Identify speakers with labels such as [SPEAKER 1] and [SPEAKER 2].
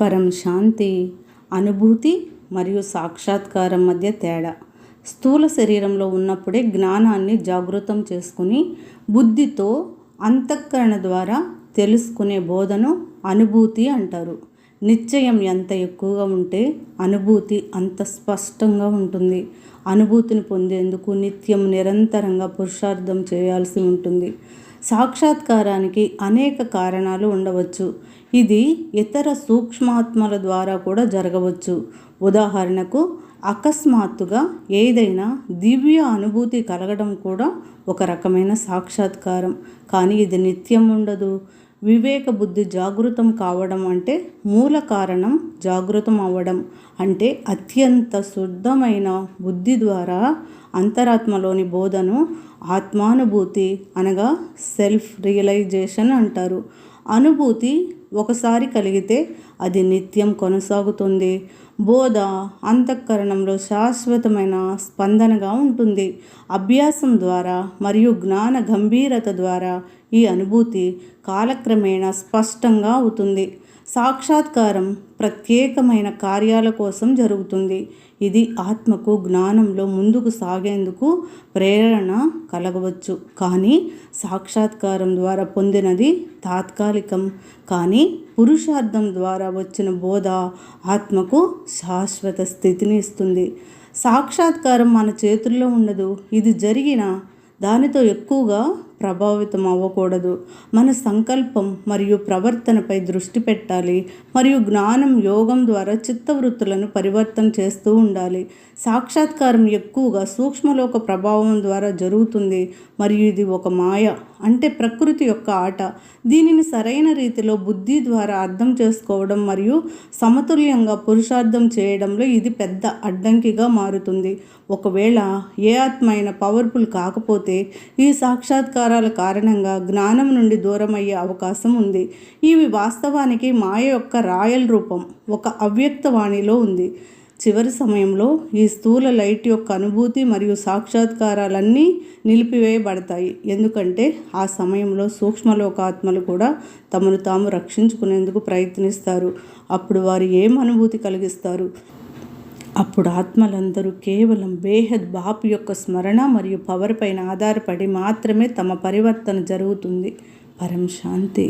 [SPEAKER 1] పరం శాంతి అనుభూతి మరియు సాక్షాత్కారం మధ్య తేడా. స్థూల శరీరంలో ఉన్నప్పుడే జ్ఞానాన్ని జాగృతం చేసుకుని బుద్ధితో అంతఃకరణ ద్వారా తెలుసుకునే బోధను అనుభూతి అంటారు. నిశ్చయం ఎంత ఎక్కువగా ఉంటే అనుభూతి అంత స్పష్టంగా ఉంటుంది. అనుభూతిని పొందేందుకు నిత్యం నిరంతరంగా పురుషార్థం చేయాల్సి ఉంటుంది. సాక్షాత్కారానికి అనేక కారణాలు ఉండవచ్చు. ఇది ఇతర సూక్ష్మాత్మల ద్వారా కూడా జరగవచ్చు. ఉదాహరణకు అకస్మాత్తుగా ఏదైనా దివ్య అనుభూతి కలగడం కూడా ఒక రకమైన సాక్షాత్కారం. కానీ ఇది నిత్యం ఉండదు. వివేక బుద్ధి జాగృతం కావడం అంటే మూల కారణం జాగృతం అవ్వడం అంటే అత్యంత శుద్ధమైన బుద్ధి ద్వారా అంతరాత్మలోని బోధను ఆత్మానుభూతి అనగా సెల్ఫ్ రియలైజేషన్ అంటారు. అనుభూతి ఒకసారి కలిగితే అది నిత్యం కొనసాగుతుంది. బోధ అంతఃకరణంలో శాశ్వతమైన స్పందనగా ఉంటుంది. అభ్యాసం ద్వారా మరియు జ్ఞాన గంభీరత ద్వారా ఈ అనుభూతి కాలక్రమేణా స్పష్టంగా అవుతుంది. సాక్షాత్కారం ప్రత్యేకమైన కార్యాల కోసం జరుగుతుంది. ఇది ఆత్మకు జ్ఞానంలో ముందుకు సాగేందుకు ప్రేరణ కలగవచ్చు. కానీ సాక్షాత్కారం ద్వారా పొందినది తాత్కాలికం. కానీ పురుషార్థం ద్వారా వచ్చిన బోధ ఆత్మకు శాశ్వత స్థితిని ఇస్తుంది. సాక్షాత్కారం మన చేతుల్లో ఉండదు. ఇది జరిగిన దానితో ఎక్కువగా ప్రభావితం అవ్వకూడదు. మన సంకల్పం మరియు ప్రవర్తనపై దృష్టి పెట్టాలి. మరియు జ్ఞానం యోగం ద్వారా చిత్తవృత్తులను పరివర్తన చేస్తూ ఉండాలి. సాక్షాత్కారం ఎక్కువగా సూక్ష్మలోక ప్రభావం ద్వారా జరుగుతుంది. మరియు ఇది ఒక మాయ అంటే ప్రకృతి యొక్క ఆట. దీనిని సరైన రీతిలో బుద్ధి ద్వారా అర్థం చేసుకోవడం మరియు సమతుల్యంగా పురుషార్థం చేయడంలో ఇది పెద్ద అడ్డంకిగా మారుతుంది. ఒకవేళ ఏ ఆత్మ అయినా పవర్ఫుల్ కాకపోతే ఈ సాక్షాత్కారం సాక్షాత్కారాల కారణంగా జ్ఞానం నుండి దూరమయ్యే అవకాశం ఉంది. ఇవి వాస్తవానికి మాయ యొక్క రాయల్ రూపం ఒక అవ్యక్త వాణిలో ఉంది. చివరి సమయంలో ఈ స్థూల లైట్ యొక్క అనుభూతి మరియు సాక్షాత్కారాలన్నీ నిలిపివేయబడతాయి. ఎందుకంటే ఆ సమయంలో సూక్ష్మలోకాత్మలు కూడా తమను తాము రక్షించుకునేందుకు ప్రయత్నిస్తారు. అప్పుడు వారు ఏం అనుభూతి కలిగిస్తారు? అప్పుడు ఆత్మలందరూ కేవలం బేహద్ బాపు యొక్క స్మరణ మరియు పవర్ పైన ఆధారపడి మాత్రమే తమ పరివర్తన జరుగుతుంది. పరం శాంతి.